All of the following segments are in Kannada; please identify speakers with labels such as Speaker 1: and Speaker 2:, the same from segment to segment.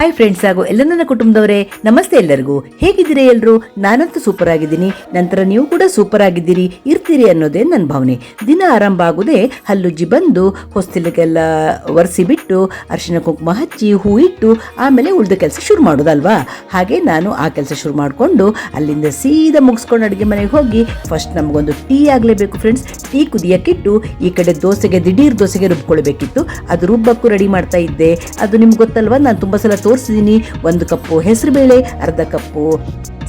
Speaker 1: ಹಾಯ್ ಫ್ರೆಂಡ್ಸ್ ಹಾಗೂ ಎಲ್ಲ ನನ್ನ ಕುಟುಂಬದವರೇ, ನಮಸ್ತೆ ಎಲ್ಲರಿಗೂ. ಹೇಗಿದ್ದೀರಿ ಎಲ್ಲರೂ ನಾನಂತೂ ಸೂಪರ್ ಆಗಿದ್ದೀನಿ. ನಂತರ ನೀವು ಕೂಡ ಸೂಪರ್ ಆಗಿದ್ದೀರಿ, ಇರ್ತೀರಿ ಅನ್ನೋದೇ ನನ್ನ ಭಾವನೆ. ದಿನ ಆರಂಭ ಆಗೋದೇ ಹಲ್ಲುಜ್ಜಿ ಬಂದು ಹೊಸ್ತಿಲಿಗೆಲ್ಲ ಒರೆಸಿ ಬಿಟ್ಟು ಅರಿಶಿನ ಕುಂಕುಮ ಹಚ್ಚಿ, ಹೂ ಇಟ್ಟು, ಆಮೇಲೆ ಉಳಿದ ಕೆಲಸ ಶುರು ಮಾಡೋದಲ್ವಾ? ಹಾಗೆ ನಾನು ಆ ಕೆಲಸ ಶುರು ಮಾಡಿಕೊಂಡು, ಅಲ್ಲಿಂದ ಸೀದಾ ಮುಗಿಸ್ಕೊಂಡು ಅಡುಗೆ ಮನೆಗೆ ಹೋಗಿ ಫಸ್ಟ್ ನಮಗೊಂದು ಟೀ ಆಗಲೇಬೇಕು ಫ್ರೆಂಡ್ಸ್ ಟೀ ಕುದಿಯಕ್ಕಿಟ್ಟು, ಈ ಕಡೆ ದೋಸೆಗೆ ದಿಢೀರ್ ದೋಸೆಗೆ ರುಬ್ಕೊಳ್ಬೇಕಿತ್ತು. ಅದು ರುಬ್ಬಕ್ಕೂ ರೆಡಿ ಮಾಡ್ತಾ ಇದ್ದೆ. ಅದು ನಿಮ್ಗೆ ಗೊತ್ತಲ್ವಾ? ನಾನು ತುಂಬ ಸಲ ತೋರಿಸಿದ್ದೀನಿ ಒಂದು ಕಪ್ಪು ಹೆಸರುಬೇಳೆ ಅರ್ಧ ಕಪ್ಪು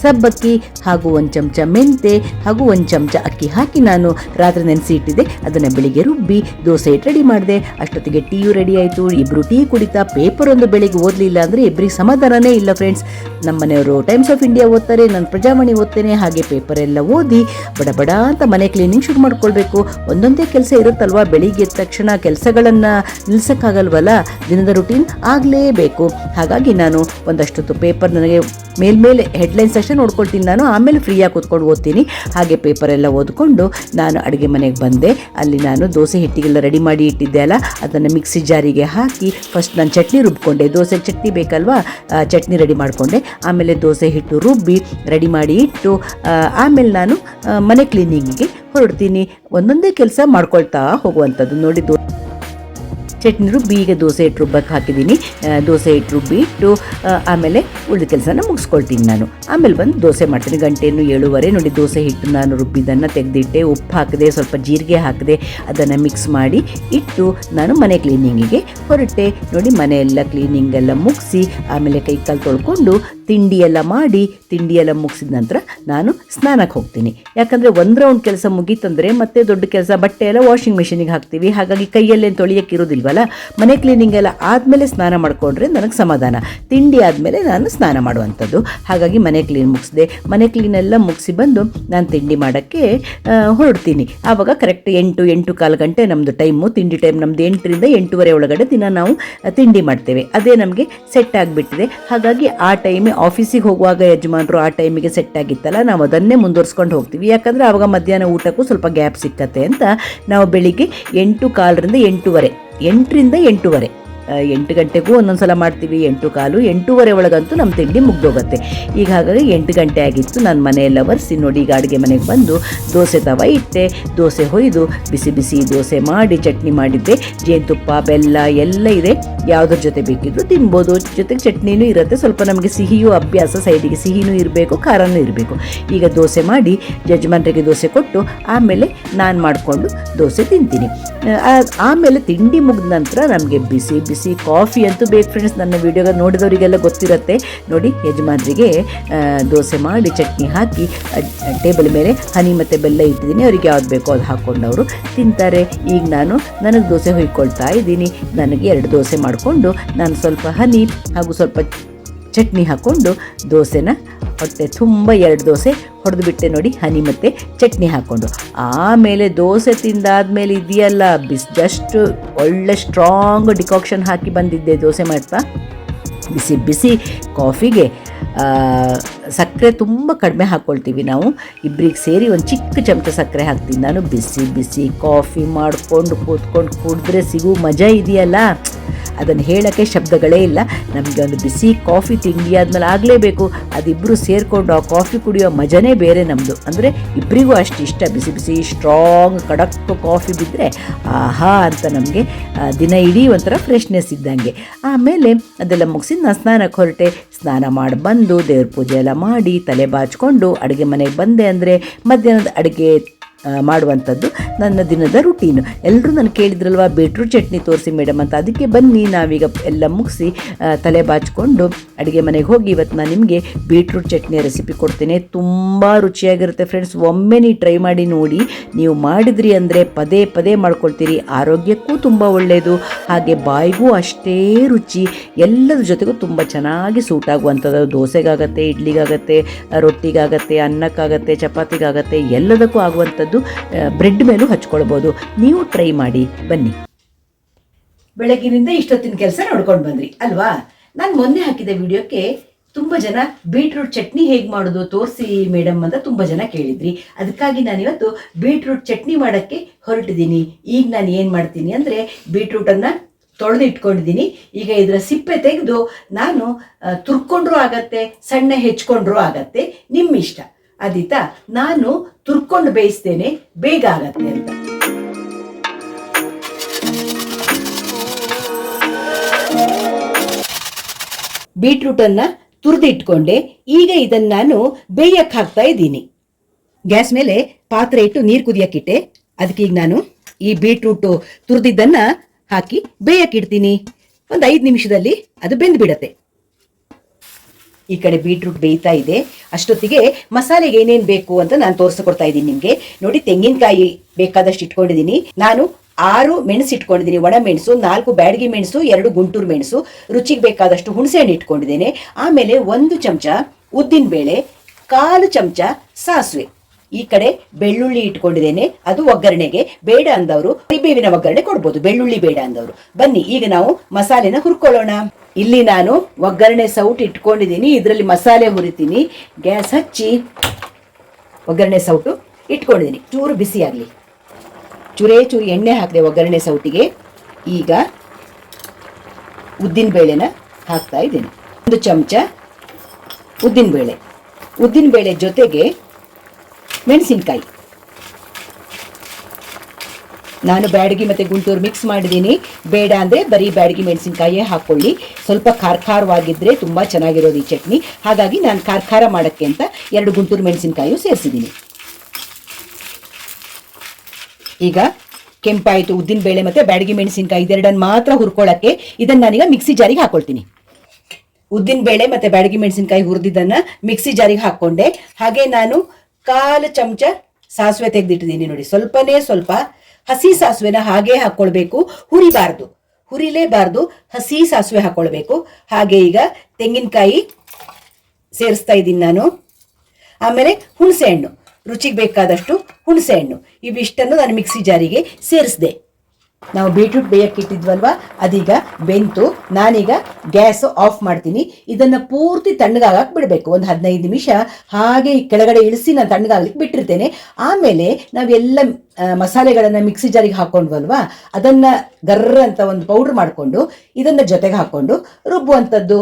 Speaker 1: ಸಬ್ಬಕ್ಕಿ ಹಾಗೂ ಒಂದು ಚಮಚ ಮೆಂತೆ ಹಾಗೂ ಒಂದು ಚಮಚ ಅಕ್ಕಿ ಹಾಕಿ ನಾನು ರಾತ್ರಿ ನೆನೆಸಿ ಇಟ್ಟಿದ್ದೆ ಅದನ್ನು ಬೆಳಿಗ್ಗೆ ರುಬ್ಬಿ ದೋಸೆ ರೆಡಿ ಮಾಡಿದೆ. ಅಷ್ಟೊತ್ತಿಗೆ ಟೀಯು ರೆಡಿ ಆಯಿತು. ಇಬ್ಬರು ಟೀ ಕುಡಿತಾ ಪೇಪರ್ ಒಂದು ಬೆಳಿಗ್ಗೆ ಓದಲಿಲ್ಲ ಅಂದರೆ ಇಬ್ಬರಿಗೆ ಸಮಾಧಾನನೇ ಇಲ್ಲ ಫ್ರೆಂಡ್ಸ್. ನಮ್ಮ ಮನೆಯವರು ಟೈಮ್ಸ್ ಆಫ್ ಇಂಡಿಯಾ ಓದ್ತಾರೆ, ನಾನು ಪ್ರಜಾವಾಣಿ ಓದ್ತೇನೆ, ಹಾಗೆ ಪೇಪರ್ ಎಲ್ಲ ಓದಿ ಬಡ ಬಡ ಅಂತ ಮನೆ ಕ್ಲೀನಿಂಗ್ ಶುರು ಮಾಡ್ಕೊಳ್ಬೇಕು. ಒಂದೊಂದೇ ಕೆಲಸ ಇರುತ್ತಲ್ವಾ? ಬೆಳಿಗ್ಗೆ ತಕ್ಷಣ ಕೆಲಸಗಳನ್ನು ನಿಲ್ಸೋಕ್ಕಾಗಲ್ವಲ್ಲ? ದಿನದ ರುಟೀನ್ ಆಗಲೇಬೇಕು. ಹಾಗಾಗಿ ನಾನು ಒಂದಷ್ಟು ಪೇಪರ್ ನನಗೆ ಮೇಲ್ಮೇಲೆ ಹೆಡ್ಲೈನ್ಸ್ ಅಷ್ಟೇ ನೋಡ್ಕೊಳ್ತೀನಿ. ನಾನು ಆಮೇಲೆ ಫ್ರೀಯಾಗಿ ಕೂತ್ಕೊಂಡು ಓದ್ತೀನಿ. ಹಾಗೆ ಪೇಪರ್ ಎಲ್ಲ ಓದ್ಕೊಂಡು ನಾನು ಅಡುಗೆ ಮನೆಗೆ ಬಂದೆ. ಅಲ್ಲಿ ನಾನು ದೋಸೆ ಹಿಟ್ಟಿಗೆಲ್ಲ ರೆಡಿ ಮಾಡಿ ಇಟ್ಟಿದ್ದೆ ಅಲ್ಲ, ಅದನ್ನು ಮಿಕ್ಸಿ ಜಾರಿಗೆ ಹಾಕಿ ಫಸ್ಟ್ ನಾನು ಚಟ್ನಿ ರುಬ್ಕೊಂಡೆ. ದೋಸೆ ಚಟ್ನಿ ಬೇಕಲ್ವಾ? ಚಟ್ನಿ ರೆಡಿ ಮಾಡಿಕೊಂಡೆ. ಆಮೇಲೆ ದೋಸೆ ಹಿಟ್ಟು ರುಬ್ಬಿ ರೆಡಿ ಮಾಡಿ ಇಟ್ಟು ಆಮೇಲೆ ನಾನು ಮನೆ ಕ್ಲೀನಿಂಗಿಗೆ ಹೊರಡ್ತೀನಿ. ಒಂದೊಂದೇ ಕೆಲಸ ಮಾಡ್ಕೊಳ್ತಾ ಹೋಗುವಂಥದ್ದು. ನೋಡಿ ಚಟ್ನಿ ರುಬ್ಬಿ ದೋಸೆ ಹಿಟ್ಟು ರುಬ್ಬಕ್ಕೆ ಹಾಕಿದ್ದೀನಿ ದೋಸೆ ಹಿಟ್ಟು ರುಬ್ಬಿ ಇಟ್ಟು ಆಮೇಲೆ ಉಳಿದ ಕೆಲಸನ ಮುಗಿಸ್ಕೊಳ್ತೀನಿ ನಾನು. ಆಮೇಲೆ ಬಂದು ದೋಸೆ ಮಾಡ್ತೀನಿ. ಗಂಟೆಯನ್ನು ಏಳುವರೆ, ನೋಡಿ ದೋಸೆ ಹಿಟ್ಟು ನಾನು ರುಬ್ಬಿದ್ದನ್ನು ತೆಗೆದಿಟ್ಟೆ. ಉಪ್ಪು ಹಾಕಿದೆ, ಸ್ವಲ್ಪ ಜೀರಿಗೆ ಹಾಕಿದೆ, ಅದನ್ನು ಮಿಕ್ಸ್ ಮಾಡಿ ಇಟ್ಟು ನಾನು ಮನೆ ಕ್ಲೀನಿಂಗಿಗೆ ಹೊರಟೆ. ನೋಡಿ ಮನೆಯೆಲ್ಲ ಕ್ಲೀನಿಂಗೆಲ್ಲ ಮುಗಿಸಿ, ಆಮೇಲೆ ಕೈ ಕಾಲು ತೊಳ್ಕೊಂಡು ತಿಂಡಿ ಎಲ್ಲ ಮಾಡಿ ತಿಂಡಿ ಎಲ್ಲ ಮುಗಿಸಿದ ನಂತರ ನಾನು ಸ್ನಾನಕ್ಕೆ ಹೋಗ್ತೀನಿ. ಯಾಕಂದರೆ ಒಂದು ರೌಂಡ್ ಕೆಲಸ ಮುಗೀತಂದರೆ ಮತ್ತೆ ದೊಡ್ಡ ಕೆಲಸ, ಬಟ್ಟೆ ಎಲ್ಲ ವಾಷಿಂಗ್ ಮೆಷಿನಿಗೆ ಹಾಕ್ತೀವಿ. ಹಾಗಾಗಿ ಕೈಯಲ್ಲೇನು ತೊಳಿಯೋಕೆ ಇರೋದಿಲ್ವಲ್ಲ? ಮನೆ ಕ್ಲೀನಿಂಗ್ ಎಲ್ಲ ಆದಮೇಲೆ ಸ್ನಾನ ಮಾಡಿಕೊಂಡ್ರೆ ನನಗೆ ಸಮಾಧಾನ. ತಿಂಡಿ ಆದಮೇಲೆ ನಾನು ಸ್ನಾನ ಮಾಡುವಂಥದ್ದು. ಹಾಗಾಗಿ ಮನೆ ಕ್ಲೀನ್ ಮುಗಿಸಿದೆ. ಮನೆ ಕ್ಲೀನ್ ಎಲ್ಲ ಮುಗಿಸಿ ಬಂದು ನಾನು ತಿಂಡಿ ಮಾಡೋಕ್ಕೆ ಹೊರಡ್ತೀನಿ. ಆವಾಗ ಕರೆಕ್ಟ್ ಎಂಟು ಎಂಟು ಕಾಲು ಗಂಟೆ ನಮ್ಮದು ಟೈಮು ತಿಂಡಿ ಟೈಮ್ ನಮ್ಮದು ಎಂಟರಿಂದ ಎಂಟೂವರೆ ಒಳಗಡೆ ದಿನ ನಾವು ತಿಂಡಿ ಮಾಡ್ತೇವೆ. ಅದೇ ನಮಗೆ ಸೆಟ್ ಆಗಿಬಿಟ್ಟಿದೆ. ಹಾಗಾಗಿ ಆ ಟೈಮೇ ಆಫೀಸಿಗೆ ಹೋಗುವಾಗ ಯಜಮಾನರು ಆ ಟೈಮಿಗೆ ಸೆಟ್ ಆಗಿತ್ತಲ್ಲ, ನಾವು ಅದನ್ನೇ ಮುಂದುವರ್ಸ್ಕೊಂಡು ಹೋಗ್ತೀವಿ. ಯಾಕಂದರೆ ಆವಾಗ ಮಧ್ಯಾಹ್ನ ಊಟಕ್ಕೂ ಸ್ವಲ್ಪ ಗ್ಯಾಪ್ ಸಿಕ್ಕತ್ತೆ ಅಂತ ನಾವು ಬೆಳಿಗ್ಗೆ ಎಂಟು ಕಾಲರಿಂದ ಎಂಟೂವರೆ, ಎಂಟರಿಂದ ಎಂಟೂವರೆ. ಎಂಟು ಗಂಟೆಗೂ ಒಂದೊಂದು ಸಲ ಮಾಡ್ತೀವಿ, ಎಂಟು ಕಾಲು, ಎಂಟೂವರೆ ಒಳಗಂತೂ ನಮ್ಮ ತಿಂಡಿ ಮುಗ್ದೋಗುತ್ತೆ. ಈಗ ಹಾಗಾಗಿ ಎಂಟು ಗಂಟೆ ಆಗಿತ್ತು, ನಾನು ಮನೆಯೆಲ್ಲ ಒರೆಸಿ ನೋಡಿ ಈಗ ಅಡುಗೆ ಮನೆಗೆ ಬಂದು ದೋಸೆ ತವ ಇಟ್ಟೆ, ದೋಸೆ ಹೊಯ್ದು ಬಿಸಿ ಬಿಸಿ ದೋಸೆ ಮಾಡಿ, ಚಟ್ನಿ ಮಾಡಿದ್ದೆ, ಜೇನುತುಪ್ಪ, ಬೆಲ್ಲ ಎಲ್ಲ ಇದೆ, ಯಾವುದ್ರ ಜೊತೆ ಬೇಕಿದ್ರು ತಿನ್ಬೋದು, ಜೊತೆಗೆ ಚಟ್ನಿನೂ ಇರುತ್ತೆ, ಸ್ವಲ್ಪ ನಮಗೆ ಸಿಹಿಯೂ ಅಭ್ಯಾಸ, ಸೈಡಿಗೆ ಸಿಹಿನೂ ಇರಬೇಕು, ಖಾರನೂ ಇರಬೇಕು. ಈಗ ದೋಸೆ ಮಾಡಿ ಯಜಮಾನರಿಗೆ ದೋಸೆ ಕೊಟ್ಟು, ಆಮೇಲೆ ನಾನು ಮಾಡಿಕೊಂಡು ದೋಸೆ ತಿಂತೀನಿ. ಆಮೇಲೆ ತಿಂಡಿ ಮುಗಿದ ನಂತರ ನಮಗೆ ಬಿಸಿ ಬಿಸಿ ಕಾಫಿ ಅಂತೂ ಬೇಕು ಫ್ರೆಂಡ್ಸ್ ನನ್ನ ವಿಡಿಯೋ ನೋಡಿದವರಿಗೆಲ್ಲ ಗೊತ್ತಿರುತ್ತೆ. ನೋಡಿ, ಯಜಮಾನ್ರಿಗೆ ದೋಸೆ ಮಾಡಿ, ಚಟ್ನಿ ಹಾಕಿ ಟೇಬಲ್ ಮೇಲೆ ಹನಿ ಮತ್ತು ಬೆಲ್ಲ ಇಟ್ಟಿದ್ದೀನಿ. ಅವರಿಗೆ ಯಾವ್ದು ಬೇಕೋ ಅದು ಹಾಕ್ಕೊಂಡು ಅವರು ತಿಂತಾರೆ. ಈಗ ನಾನು ನನಗೆ ದೋಸೆ ಹುಯ್ಕೊಳ್ತಾ ಇದ್ದೀನಿ. ನನಗೆ ಎರಡು ದೋಸೆ ಮಾಡಿಕೊಂಡು ನಾನು ಸ್ವಲ್ಪ ಹನಿ ಹಾಗೂ ಸ್ವಲ್ಪ ಚಟ್ನಿ ಹಾಕ್ಕೊಂಡು ದೋಸೆನ ಹೊಟ್ಟೆ ತುಂಬ ಎರಡು ದೋಸೆ ಹೊಡೆದು ಬಿಟ್ಟೆ ನೋಡಿ ಹನಿ ಮತ್ತು ಚಟ್ನಿ ಹಾಕ್ಕೊಂಡು ಆಮೇಲೆ ದೋಸೆ ತಿಂದಾದ್ಮೇಲೆ ಇದೆಯಲ್ಲ ಜಸ್ಟ್ ಒಳ್ಳೆ ಸ್ಟ್ರಾಂಗ್ ಡಿಕಾಕ್ಷನ್ ಹಾಕಿ ಬಂದಿದ್ದೆ ದೋಸೆ ಮಾಡ್ತಾ. ಬಿಸಿ ಬಿಸಿ ಕಾಫಿಗೆ ಸಕ್ಕರೆ ತುಂಬ ಕಡಿಮೆ ಹಾಕ್ಕೊಳ್ತೀವಿ ನಾವು. ಇಬ್ಬರಿಗೆ ಸೇರಿ ಒಂದು ಚಿಕ್ಕ ಚಮಚ ಸಕ್ಕರೆ ಹಾಕ್ತೀನಿ ನಾನು. ಬಿಸಿ ಬಿಸಿ ಕಾಫಿ ಮಾಡಿಕೊಂಡು ಕೂತ್ಕೊಂಡು ಕುಡಿದ್ರೆ ಸಿಗೋ ಮಜಾ ಇದೆಯಲ್ಲ? ಅದನ್ನು ಹೇಳೋಕ್ಕೆ ಶಬ್ದಗಳೇ ಇಲ್ಲ. ನಮಗೆ ಒಂದು ಬಿಸಿ ಕಾಫಿ ತಿಂಡಿ ಆದಮೇಲೆ ಆಗಲೇಬೇಕು. ಅದಿಬ್ಬರು ಸೇರಿಕೊಂಡು ಆ ಕಾಫಿ ಕುಡಿಯೋ ಮಜನೇ ಬೇರೆ ನಮ್ಮದು ಅಂದರೆ ಇಬ್ಬರಿಗೂ ಅಷ್ಟು ಇಷ್ಟ. ಬಿಸಿ ಬಿಸಿ ಸ್ಟ್ರಾಂಗ್ ಕಡಕ್ ಕಾಫಿ ಬಿದ್ದರೆ ಆಹಾ ಅಂತ ನಮಗೆ ದಿನ ಇಡೀ ಒಂಥರ ಫ್ರೆಶ್ನೆಸ್ ಇದ್ದಂಗೆ. ಆಮೇಲೆ ಅದೆಲ್ಲ ಮುಗಿಸಿ ನಾನು ಸ್ನಾನಕ್ಕೆ ಹೊರಟೆ. ಸ್ನಾನ ಮಾಡಿ ಬಂದು ದೇವ್ರ ಪೂಜೆ ಎಲ್ಲ ಮಾಡಿ ತಲೆ ಬಾಚ್ಕೊಂಡು ಅಡುಗೆ ಮನೆಗೆ ಬಂದೆ ಅಂದರೆ ಮಧ್ಯಾಹ್ನದ ಅಡುಗೆ ಮಾಡುವಂಥದ್ದು ನನ್ನ ದಿನದ ರುಟೀನು ಎಲ್ಲರೂ ನಾನು ಕೇಳಿದ್ರಲ್ವ ಬೀಟ್ರೂಟ್ ಚಟ್ನಿ ತೋರಿಸಿ ಮೇಡಮ್ ಅಂತ. ಅದಕ್ಕೆ ಬನ್ನಿ, ನಾವೀಗ ಎಲ್ಲ ಮುಗಿಸಿ ತಲೆ ಬಾಚಿಕೊಂಡು ಅಡುಗೆ ಮನೆಗೆ ಹೋಗಿ ಇವತ್ತು ನಾನು ನಿಮಗೆ ಬೀಟ್ರೂಟ್ ಚಟ್ನಿಯ ರೆಸಿಪಿ ಕೊಡ್ತೇನೆ. ತುಂಬ ರುಚಿಯಾಗಿರುತ್ತೆ ಫ್ರೆಂಡ್ಸ್ ಒಮ್ಮೆ ನೀವು ಟ್ರೈ ಮಾಡಿ ನೋಡಿ, ನೀವು ಮಾಡಿದ್ರಿ ಅಂದರೆ ಪದೇ ಪದೇ ಮಾಡ್ಕೊಳ್ತೀರಿ. ಆರೋಗ್ಯಕ್ಕೂ ತುಂಬ ಒಳ್ಳೆಯದು ಹಾಗೆ ಬಾಯಿಗೂ ಅಷ್ಟೇ ರುಚಿ. ಎಲ್ಲದ್ರ ಜೊತೆಗೂ ತುಂಬ ಚೆನ್ನಾಗಿ ಸೂಟ್ ಆಗುವಂಥದ್ದು. ದೋಸೆಗಾಗತ್ತೆ, ಇಡ್ಲಿಗಾಗತ್ತೆ, ರೊಟ್ಟಿಗಾಗತ್ತೆ, ಅನ್ನಕ್ಕಾಗತ್ತೆ, ಚಪಾತಿಗಾಗತ್ತೆ, ಎಲ್ಲದಕ್ಕೂ ಆಗುವಂಥದ್ದು. ಬ್ರೆಡ್ ಮೇಲೂ ಹಚ್ಕೊಳ್ಬೋದು. ನೀವು ಟ್ರೈ ಮಾಡಿ, ಬನ್ನಿ. ಬೆಳಗ್ಗಿನಿಂದ ಇಷ್ಟೊತ್ತಿನ ಕೆಲಸ ನೋಡ್ಕೊಂಡು ಬಂದ್ರಿ, ಅಲ್ವಾ? ನಾನು ಮೊನ್ನೆ ಹಾಕಿದ ವಿಡಿಯೋಕ್ಕೆ ತುಂಬ ಜನ ಬೀಟ್ರೂಟ್ ಚಟ್ನಿ ಹೇಗೆ ಮಾಡೋದು ತೋರಿಸಿ ಮೇಡಮ್ ಅಂತ ತುಂಬ ಜನ ಕೇಳಿದ್ರಿ. ಅದಕ್ಕಾಗಿ ನಾನಿವತ್ತು ಬೀಟ್ರೂಟ್ ಚಟ್ನಿ ಮಾಡೋಕ್ಕೆ ಹೊರಟಿದ್ದೀನಿ ಈಗ ನಾನು ಏನು ಮಾಡ್ತೀನಿ ಅಂದರೆ ಬೀಟ್ರೂಟನ್ನು ತೊಳೆದು ಇಟ್ಕೊಂಡಿದ್ದೀನಿ ಈಗ ಇದರ ಸಿಪ್ಪೆ ತೆಗೆದು ನಾನು ತುರ್ಕೊಂಡ್ರೂ ಆಗತ್ತೆ, ಸಣ್ಣ ಹೆಚ್ಕೊಂಡ್ರೂ ಆಗತ್ತೆ ನಿಮ್ಮ ಆದೀತಾ ನಾನು ತುರ್ಕೊಂಡು ಬೇಯಿಸ್ತೇನೆ, ಬೇಗ ಆಗತ್ತೆ ಅಂತ. ಬೀಟ್ರೂಟ್ ಅನ್ನ ತುರಿದಿಟ್ಕೊಂಡೆ, ಈಗ ಇದನ್ನ ನಾನು ಬೇಯಕ್ಕೆ ಹಾಕ್ತಾ ಇದ್ದೀನಿ. ಗ್ಯಾಸ್ ಮೇಲೆ ಪಾತ್ರೆ ಇಟ್ಟು ನೀರು ಕುದಿಯಕ್ಕಿಟ್ಟೆ ಅದಕ್ಕೆ ಈಗ ನಾನು ಈ ಬೀಟ್ರೂಟ್ ತುರಿದಿದ್ದನ್ನ ಹಾಕಿ ಬೇಯಕ್ಕಿಡ್ತೀನಿ ಒಂದು ಐದು ನಿಮಿಷದಲ್ಲಿ ಅದು ಬೆಂದು ಬಿಡತ್ತೆ ಈ ಕಡೆ ಬೀಟ್ರೂಟ್ ಬೇಯ್ತಾ ಇದೆ. ಅಷ್ಟೊತ್ತಿಗೆ ಮಸಾಲೆಗೆ ಏನೇನು ಬೇಕು ಅಂತ ನಾನು ತೋರಿಸ್ಕೊಡ್ತಾ ಇದ್ದೀನಿ ನಿಮಗೆ. ನೋಡಿ ತೆಂಗಿನಕಾಯಿ ಬೇಕಾದಷ್ಟು ಇಟ್ಕೊಂಡಿದ್ದೀನಿ. ನಾನು ಆರು ಮೆಣಸು ಇಟ್ಕೊಂಡಿದ್ದೀನಿ. ಒಣ ಮೆಣಸು, ನಾಲ್ಕು ಬ್ಯಾಡಗಿ ಮೆಣಸು, ಎರಡು ಗುಂಟೂರು ಮೆಣಸು. ರುಚಿಗೆ ಬೇಕಾದಷ್ಟು ಹುಣಸೆ ಹಣ್ಣು ಇಟ್ಕೊಂಡಿದ್ದೇನೆ. ಆಮೇಲೆ ಒಂದು ಚಮಚ ಉದ್ದಿನ ಬೇಳೆ, ಕಾಲು ಚಮಚ ಸಾಸಿವೆ. ಈ ಕಡೆ ಬೆಳ್ಳುಳ್ಳಿ ಇಟ್ಕೊಂಡಿದ್ದೇನೆ. ಅದು ಒಗ್ಗರಣೆಗೆ. ಬೇಡ ಅಂದವರು ಬೇವಿನ ಒಗ್ಗರಣೆ ಕೊಡ್ಬೋದು. ಬೆಳ್ಳುಳ್ಳಿ ಬೇಡ ಅಂದವರು. ಬನ್ನಿ, ಈಗ ನಾವು ಮಸಾಲೆನ ಹುರ್ಕೊಳ್ಳೋಣ. ಇಲ್ಲಿ ನಾನು ಒಗ್ಗರಣೆ ಸೌಟ್ ಇಟ್ಕೊಂಡಿದ್ದೀನಿ. ಇದರಲ್ಲಿ ಮಸಾಲೆ ಹುರಿತೀನಿ. ಗ್ಯಾಸ್ ಹಚ್ಚಿ ಒಗ್ಗರಣೆ ಸೌಟು ಇಟ್ಕೊಂಡಿದ್ದೀನಿ. ಚೂರು ಬಿಸಿ ಆಗಲಿ. ಚೂರೇ ಚೂರು ಎಣ್ಣೆ ಹಾಕಿದೆ ಒಗ್ಗರಣೆ ಸೌಟಿಗೆ. ಈಗ ಉದ್ದಿನ ಬೇಳೆನ ಹಾಕ್ತಾ ಇದ್ದೀನಿ. ಒಂದು ಚಮಚ ಉದ್ದಿನ ಬೇಳೆ. ಉದ್ದಿನ ಬೇಳೆ ಜೊತೆಗೆ ಮೆಣಸಿನ್ಕಾಯಿ. ನಾನು ಬ್ಯಾಡಗಿ ಮತ್ತು ಗುಂಟೂರು ಮಿಕ್ಸ್ ಮಾಡಿದ್ದೀನಿ. ಬೇಡ ಅಂದರೆ ಬರೀ ಬ್ಯಾಡಗಿ ಮೆಣಸಿನ್ಕಾಯೇ ಹಾಕ್ಕೊಳ್ಳಿ ಸ್ವಲ್ಪ ಖಾರ ಖಾರವಾಗಿದ್ದರೆ ತುಂಬ ಚೆನ್ನಾಗಿರೋದು ಈ ಚಟ್ನಿ. ಹಾಗಾಗಿ ನಾನು ಖಾರ ಮಾಡೋಕ್ಕೆ ಅಂತ ಎರಡು ಗುಂಟೂರು ಮೆಣಸಿನ್ಕಾಯಿ ಸೇರಿಸಿದ್ದೀನಿ. ಈಗ ಕೆಂಪಾಯಿತು ಉದ್ದಿನ ಬೇಳೆ ಮತ್ತು ಬ್ಯಾಡಗಿ ಮೆಣಸಿನ್ಕಾಯಿ ಇದೆರಡನ್ನು ಮಾತ್ರ ಹುರ್ಕೊಳ್ಳೋಕ್ಕೆ ಇದನ್ನು ನಾನೀಗ ಮಿಕ್ಸಿ ಜಾರಿಗೆ ಹಾಕೊಳ್ತೀನಿ. ಉದ್ದಿನ ಬೇಳೆ ಮತ್ತು ಬ್ಯಾಡಗಿ ಮೆಣಸಿನ್ಕಾಯಿ ಹುರಿದಿದ್ದನ್ನು ಮಿಕ್ಸಿ ಜಾರಿಗೆ ಹಾಕ್ಕೊಂಡೆ. ಹಾಗೆ ನಾನು ಕಾಲು ಚಮಚ ಸಾಸಿವೆ ತೆಗೆದಿಟ್ಟಿದ್ದೀನಿ ನೋಡಿ. ಸ್ವಲ್ಪನೇ ಸ್ವಲ್ಪ ಹಸಿ ಸಾಸಿವೆನ ಹಾಗೆ ಹಾಕೊಳ್ಬೇಕು. ಹುರಿಬಾರ್ದು. ಹುರಿಲೇಬಾರ್ದು. ಹಸಿ ಸಾಸಿವೆ ಹಾಕೊಳ್ಬೇಕು. ಹಾಗೆ ಈಗ ತೆಂಗಿನಕಾಯಿ ಸೇರಿಸ್ತಾ ಇದ್ದೀನಿ ನಾನು. ಆಮೇಲೆ ಹುಣಸೆ ಹಣ್ಣು ರುಚಿಗೆ ಬೇಕಾದಷ್ಟು ಹುಣಸೆ ಹಣ್ಣು ಇವಿಷ್ಟನ್ನು ನಾನು ಮಿಕ್ಸಿ ಜಾರಿಗೆ ಸೇರಿಸಿದೆ. ನಾವು ಬೀಟ್ರೂಟ್ ಬೇಯಕ್ಕಿಟ್ಟಿದ್ವಲ್ವಾ ಅದೀಗ ಬೆಂತು, ನಾನೀಗ ಗ್ಯಾಸ್ ಆಫ್ ಮಾಡ್ತೀನಿ. ಇದನ್ನು ಪೂರ್ತಿ ತಣ್ಣಗಾಗಕ್ಕೆ ಬಿಡಬೇಕು ಒಂದು ಹದಿನೈದು ನಿಮಿಷ ಹಾಗೆ ಕೆಳಗಡೆ ಇಳಿಸಿ ನಾನು ತಣ್ಣಗಾಗ್ಲಿಕ್ಕೆ ಬಿಟ್ಟಿರ್ತೇನೆ. ಆಮೇಲೆ ನಾವೆಲ್ಲ ಮಸಾಲೆಗಳನ್ನು ಮಿಕ್ಸಿ ಜಾರಿಗೆ ಹಾಕ್ಕೊಂಡ್ವಲ್ವಾ ಅದನ್ನು ಗರ್ರ ಅಂತ ಒಂದು ಪೌಡ್ರ್ ಮಾಡಿಕೊಂಡು ಇದನ್ನು ಜೊತೆಗೆ ಹಾಕ್ಕೊಂಡು ರುಬ್ಬುವಂಥದ್ದು.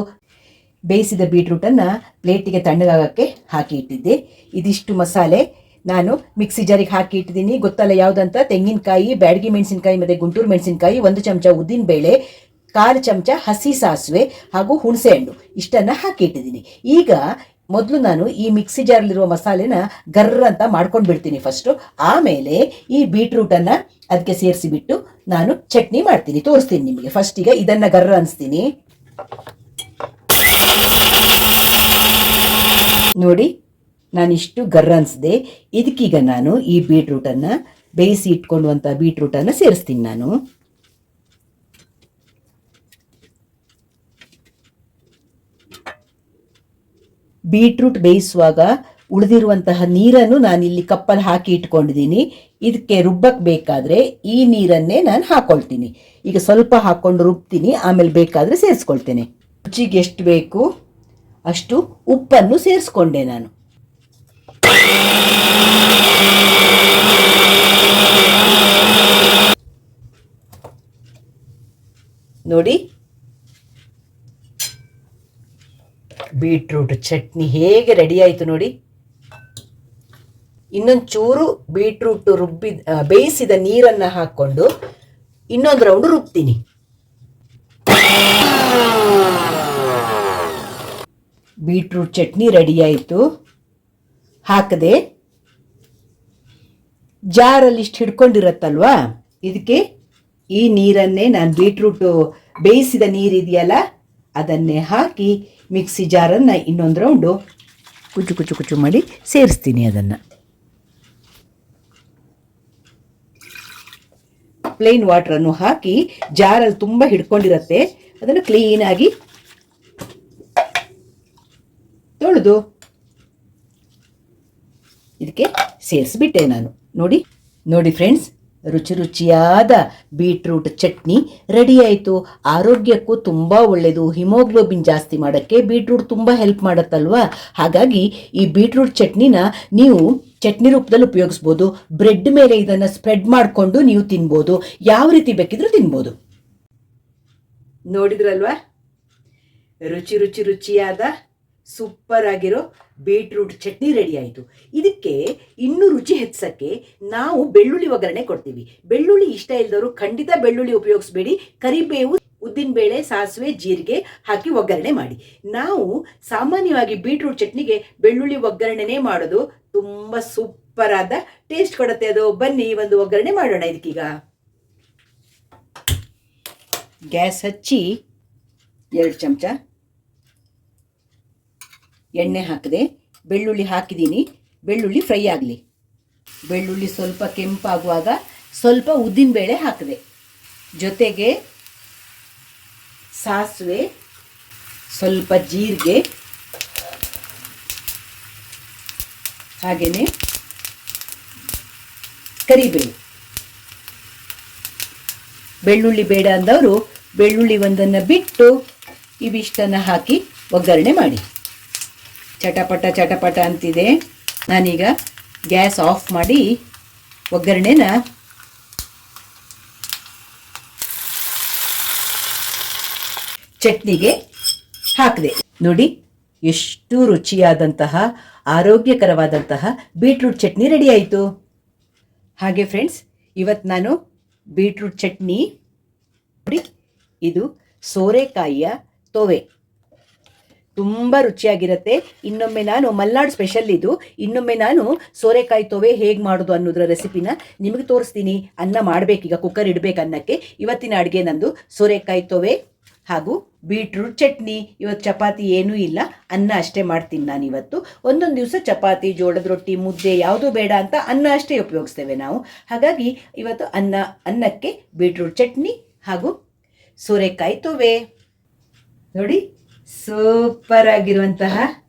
Speaker 1: ಬೇಯಿಸಿದ ಬೀಟ್ರೂಟನ್ನು ಪ್ಲೇಟಿಗೆ ತಣ್ಣಗಾಗಕ್ಕೆ ಹಾಕಿ ಇಟ್ಟಿದ್ದೆ. ಇದಿಷ್ಟು ಮಸಾಲೆ. ನಾನು ಮಿಕ್ಸಿ ಜಾರಿಗೆ ಹಾಕಿ ಇಟ್ಟಿದ್ದೀನಿ. ಗೊತ್ತಲ್ಲ ಯಾವುದಂತ? ತೆಂಗಿನಕಾಯಿ, ಬ್ಯಾಡಗಿ ಮೆಣಸಿನಕಾಯಿ ಮತ್ತು ಗುಂಟೂರು ಮೆಣಸಿನಕಾಯಿ, ಒಂದು ಚಮಚ ಉದ್ದಿನ ಬೇಳೆ, ಕಾಲು ಚಮಚ ಹಸಿ ಸಾಸಿವೆ ಹಾಗೂ ಹುಣಸೆಹಣ್ಣು ಇಷ್ಟನ್ನು ಹಾಕಿ ಇಟ್ಟಿದ್ದೀನಿ. ಈಗ ಮೊದಲು ನಾನು ಈ ಮಿಕ್ಸಿ ಜಾರಲ್ಲಿರುವ ಮಸಾಲೆನ ಗರ್ರ ಅಂತ ಮಾಡ್ಕೊಂಡು ಬಿಡ್ತೀನಿ ಫಸ್ಟು ಆಮೇಲೆ ಈ ಬೀಟ್ರೂಟನ್ನು ಅದಕ್ಕೆ ಸೇರಿಸಿಬಿಟ್ಟು ನಾನು ಚಟ್ನಿ ಮಾಡ್ತೀನಿ. ತೋರಿಸ್ತೀನಿ ನಿಮಗೆ. ಫಸ್ಟಿಗೆ ಇದನ್ನು ಗರ್ರ ಅನಿಸ್ತೀನಿ. ನೋಡಿ ನಾನಿಷ್ಟು ಗರ್ರ ಅನಿಸಿದೆ ಇದಕ್ಕೀಗ ನಾನು ಈ ಬೀಟ್ರೂಟನ್ನು ಬೇಯಿಸಿ ಇಟ್ಕೊಂಡುವಂಥ ಬೀಟ್ರೂಟನ್ನು ಸೇರಿಸ್ತೀನಿ ನಾನು. ಬೀಟ್ರೂಟ್ ಬೇಯಿಸುವಾಗ ಉಳಿದಿರುವಂತಹ ನೀರನ್ನು ನಾನು ಇಲ್ಲಿ ಕಪ್ಪಲ್ಲಿ ಹಾಕಿ ಇಟ್ಕೊಂಡಿದ್ದೀನಿ. ಇದಕ್ಕೆ ರುಬ್ಬಕ್ಕೆ ಬೇಕಾದರೆ ಈ ನೀರನ್ನೇ ನಾನು ಹಾಕೊಳ್ತೀನಿ. ಈಗ ಸ್ವಲ್ಪ ಹಾಕ್ಕೊಂಡು ರುಬ್ತೀನಿ, ಆಮೇಲೆ ಬೇಕಾದರೆ ಸೇರಿಸ್ಕೊಳ್ತೇನೆ. ರುಚಿಗೆ ಎಷ್ಟು ಬೇಕು ಅಷ್ಟು ಉಪ್ಪನ್ನು ಸೇರಿಸ್ಕೊಂಡೆ ನಾನು. ನೋಡಿ. ಬೀಟ್ರೂಟ್ ಚಟ್ನಿ ಹೇಗೆ ರೆಡಿ ಆಯಿತು ನೋಡಿ. ಇನ್ನೊಂದು ಚೂರು ಬೀಟ್ರೂಟ್ ರುಬ್ಬಿ ಬೇಯಿಸಿದ ನೀರನ್ನು ಹಾಕ್ಕೊಂಡು ಇನ್ನೊಂದು ರೌಂಡ್ ರುಬ್ತೀನಿ. ಬೀಟ್ರೂಟ್ ಚಟ್ನಿ ರೆಡಿ ಆಯಿತು. ಹಾಕದೆ ಜಾರಲ್ಲಿ ಇಷ್ಟು ಹಿಡ್ಕೊಂಡಿರತ್ತಲ್ವಾ? ಇದಕ್ಕೆ ಈ ನೀರನ್ನೇ ನಾನು ಬೀಟ್ರೂಟು ಬೇಯಿಸಿದ ನೀರಿದೆಯಲ್ಲ ಅದನ್ನೇ ಹಾಕಿ ಮಿಕ್ಸಿ ಜಾರನ್ನು ಇನ್ನೊಂದು ರೌಂಡು ಕುಚು ಕುಚು ಕುಚು ಮಾಡಿ ಸೇರಿಸ್ತೀನಿ ಅದನ್ನು. ಪ್ಲೇನ್ ವಾಟ್ರನ್ನು ಹಾಕಿ ಜಾರಲ್ಲಿ ತುಂಬ ಹಿಡ್ಕೊಂಡಿರತ್ತೆ, ಅದನ್ನು ಕ್ಲೀನಾಗಿ ತೊಳೆದು ಇದಕ್ಕೆ ಸೇರಿಸ್ಬಿಟ್ಟೆ ನಾನು. ನೋಡಿ ನೋಡಿ ಫ್ರೆಂಡ್ಸ್ ರುಚಿ ರುಚಿಯಾದ ಬೀಟ್ರೂಟ್ ಚಟ್ನಿ ರೆಡಿ ಆಯಿತು. ಆರೋಗ್ಯಕ್ಕೂ ತುಂಬ ಒಳ್ಳೆಯದು ಹಿಮೋಗ್ಲೋಬಿನ್ ಜಾಸ್ತಿ ಮಾಡೋಕ್ಕೆ ಬೀಟ್ರೂಟ್ ತುಂಬ ಹೆಲ್ಪ್ ಮಾಡುತ್ತಲ್ವಾ? ಹಾಗಾಗಿ ಈ ಬೀಟ್ರೂಟ್ ಚಟ್ನಿನ ನೀವು ಚಟ್ನಿ ರೂಪದಲ್ಲಿ ಉಪಯೋಗಿಸ್ಬೋದು. ಬ್ರೆಡ್ ಮೇಲೆ ಇದನ್ನು ಸ್ಪ್ರೆಡ್ ಮಾಡಿಕೊಂಡು ನೀವು ತಿನ್ಬೋದು. ಯಾವ ರೀತಿ ಬೇಕಿದ್ರೂ ತಿನ್ಬೋದು. ನೋಡಿದ್ರಲ್ವಾ? ರುಚಿ ರುಚಿ ರುಚಿಯಾದ ಸೂಪರ್ ಆಗಿರೋ ಬೀಟ್ರೂಟ್ ಚಟ್ನಿ ರೆಡಿ ಆಯಿತು. ಇದಕ್ಕೆ ಇನ್ನೂ ರುಚಿ ಹೆಚ್ಚಿಸೋಕ್ಕೆ ನಾವು ಬೆಳ್ಳುಳ್ಳಿ ಒಗ್ಗರಣೆ ಕೊಡ್ತೀವಿ. ಬೆಳ್ಳುಳ್ಳಿ ಇಷ್ಟ ಇಲ್ಲದವರು ಖಂಡಿತ ಬೆಳ್ಳುಳ್ಳಿ ಉಪಯೋಗಿಸ್ಬೇಡಿ. ಕರಿಬೇವು ಉದ್ದಿನಬೇಳೆ ಸಾಸಿವೆ, ಜೀರಿಗೆ ಹಾಕಿ ಒಗ್ಗರಣೆ ಮಾಡಿ. ನಾವು ಸಾಮಾನ್ಯವಾಗಿ ಬೀಟ್ರೂಟ್ ಚಟ್ನಿಗೆ ಬೆಳ್ಳುಳ್ಳಿ ಒಗ್ಗರಣೆನೇ ಮಾಡೋದು ತುಂಬ ಸೂಪರ್ ಆದ ಟೇಸ್ಟ್ ಕೊಡುತ್ತೆ ಅದು. ಬನ್ನಿ ಒಂದು ಒಗ್ಗರಣೆ ಮಾಡೋಣ ಇದಕ್ಕೀಗ. ಗ್ಯಾಸ್ ಹಚ್ಚಿ ಎರಡು ಚಮಚ ಎಣ್ಣೆ ಹಾಕಿದೆ. ಬೆಳ್ಳುಳ್ಳಿ ಹಾಕಿದ್ದೀನಿ. ಬೆಳ್ಳುಳ್ಳಿ ಫ್ರೈ ಆಗಲಿ. ಬೆಳ್ಳುಳ್ಳಿ ಸ್ವಲ್ಪ ಕೆಂಪಾಗುವಾಗ ಸ್ವಲ್ಪ ಉದ್ದಿನಬೇಳೆ ಹಾಕಿದೆ. ಜೊತೆಗೆ ಸಾಸಿವೆ, ಸ್ವಲ್ಪ ಜೀರಿಗೆ ಹಾಗೆಯೇ ಕರಿಬೇವು. ಬೆಳ್ಳುಳ್ಳಿ ಬೇಡ ಅಂದವರು ಬೆಳ್ಳುಳ್ಳಿ ಒಂದನ್ನು ಬಿಟ್ಟು ಇವಿಷ್ಟನ್ನು ಹಾಕಿ ಒಗ್ಗರಣೆ ಮಾಡಿ. ಚಟಪಟ ಚಟಪಟ ಅಂತಿದೆ. ನಾನೀಗ ಗ್ಯಾಸ್ ಆಫ್ ಮಾಡಿ ಒಗ್ಗರಣೆನ ಚಟ್ನಿಗೆ ಹಾಕಿದೆ. ನೋಡಿ, ಎಷ್ಟು ರುಚಿಯಾದಂತಹ, ಆರೋಗ್ಯಕರವಾದಂತಹ ಬೀಟ್ರೂಟ್ ಚಟ್ನಿ ರೆಡಿ ಆಯಿತು. ಹಾಗೆ ಫ್ರೆಂಡ್ಸ್ ಇವತ್ತು ನಾನು ಬೀಟ್ರೂಟ್ ಚಟ್ನಿ, ನೋಡಿ, ಇದು ಸೋರೆಕಾಯಿಯ ತೊವೆ. ತುಂಬ ರುಚಿಯಾಗಿರುತ್ತೆ. ಇನ್ನೊಮ್ಮೆ ನಾನು ಮಲ್ನಾಡು ಸ್ಪೆಷಲ್ ಇದು. ಇನ್ನೊಮ್ಮೆ ನಾನು ಸೋರೆಕಾಯಿ ತೊವೆ ಹೇಗೆ ಮಾಡೋದು ಅನ್ನೋದ್ರ ರೆಸಿಪಿನ ನಿಮಗೆ ತೋರಿಸ್ತೀನಿ. ಅನ್ನ ಮಾಡಬೇಕೀಗ ಕುಕ್ಕರ್ ಇಡಬೇಕು ಅನ್ನಕ್ಕೆ. ಇವತ್ತಿನ ಅಡುಗೆ ನಂದು ಸೋರೆಕಾಯಿ ತೊವೆ ಹಾಗೂ ಬೀಟ್ರೂಟ್ ಚಟ್ನಿ. ಇವತ್ತು ಚಪಾತಿ ಏನೂ ಇಲ್ಲ. ಅನ್ನ ಅಷ್ಟೇ ಮಾಡ್ತೀನಿ ನಾನು ಇವತ್ತು. ಒಂದೊಂದು ದಿವಸ ಚಪಾತಿ, ಜೋಳದ ರೊಟ್ಟಿ, ಮುದ್ದೆ ಯಾವುದೂ ಬೇಡ ಅಂತ ಅನ್ನ ಅಷ್ಟೇ ಉಪಯೋಗಿಸ್ತೇವೆ ನಾವು. ಹಾಗಾಗಿ ಇವತ್ತು ಅನ್ನ, ಅನ್ನಕ್ಕೆ ಬೀಟ್ರೂಟ್ ಚಟ್ನಿ ಹಾಗೂ ಸೋರೆಕಾಯಿ ತೊವೆ. ನೋಡಿ ಸೂಪರ್ ಆಗಿರುವಂತಹ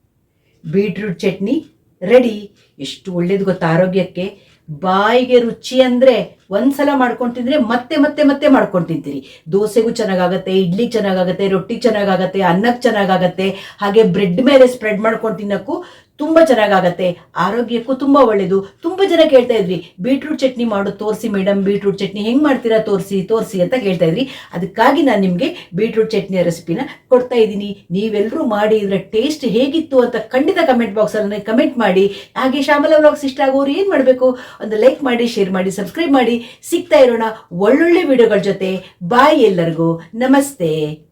Speaker 1: ಬೀಟ್ರೂಟ್ ಚಟ್ನಿ ರೆಡಿ. ಎಷ್ಟು ಒಳ್ಳೇದು ಗೊತ್ತಾ? ಆರೋಗ್ಯಕ್ಕೆ ಬಾಯಿಗೆ ರುಚಿ ಅಂದರೆ ಒಂದ್ಸಲ ಮಾಡ್ಕೊಂಡು ತಿಂದರೆ ಮತ್ತೆ ಮತ್ತೆ ಮತ್ತೆ ಮಾಡ್ಕೊಂಡು ತಿಂತೀರಿ ದೋಸೆಗೂ ಚೆನ್ನಾಗಾಗತ್ತೆ, ಇಡ್ಲಿ ಚೆನ್ನಾಗಾಗತ್ತೆ, ರೊಟ್ಟಿ ಚೆನ್ನಾಗಾಗತ್ತೆ, ಅನ್ನಕ್ಕೆ ಚೆನ್ನಾಗಾಗತ್ತೆ, ಹಾಗೆ ಬ್ರೆಡ್ ಮೇಲೆ ಸ್ಪ್ರೆಡ್ ಮಾಡ್ಕೊಂಡು ತಿನ್ನೋಕ್ಕೂ ತುಂಬ ಚೆನ್ನಾಗಾಗತ್ತೆ. ಆರೋಗ್ಯಕ್ಕೂ ತುಂಬ ಒಳ್ಳೆಯದು ತುಂಬ ಜನ ಕೇಳ್ತಾ ಇದ್ರಿ ಬೀಟ್ರೂಟ್ ಚಟ್ನಿ ಮಾಡು, ತೋರಿಸಿ ಮೇಡಮ್ ಬೀಟ್ರೂಟ್ ಚಟ್ನಿ ಹೆಂಗೆ ಮಾಡ್ತೀರಾ, ತೋರಿಸಿ ತೋರಿಸಿ ಅಂತ ಕೇಳ್ತಾ ಇದ್ರಿ ಅದಕ್ಕಾಗಿ ನಾನು ನಿಮಗೆ ಬೀಟ್ರೂಟ್ ಚಟ್ನಿಯ ರೆಸಿಪಿನ ಕೊಡ್ತಾ ಇದ್ದೀನಿ. ನೀವೆಲ್ಲರೂ ಮಾಡಿ, ಇದರ ಟೇಸ್ಟ್ ಹೇಗಿತ್ತು ಅಂತ ಖಂಡಿತ ಕಮೆಂಟ್ ಬಾಕ್ಸಲ್ಲಿ ಕಮೆಂಟ್ ಮಾಡಿ. ಹಾಗೆ ಶ್ಯಾಮಲಾ ವ್ಲಾಗ್ಸ್ ಇಷ್ಟ ಆಗೋರು ಏನು ಮಾಡಬೇಕು? ಒಂದು ಲೈಕ್ ಮಾಡಿ ಶೇರ್ ಮಾಡಿ ಸಬ್ಸ್ಕ್ರೈಬ್ ಮಾಡಿ. ಸಿಗ್ತಾ ಇರೋಣ ಒಳ್ಳೊಳ್ಳೆ ವಿಡಿಯೋಗಳ ಜೊತೆ. ಬಾಯ್ ಎಲ್ಲರಿಗೂ. ನಮಸ್ತೆ.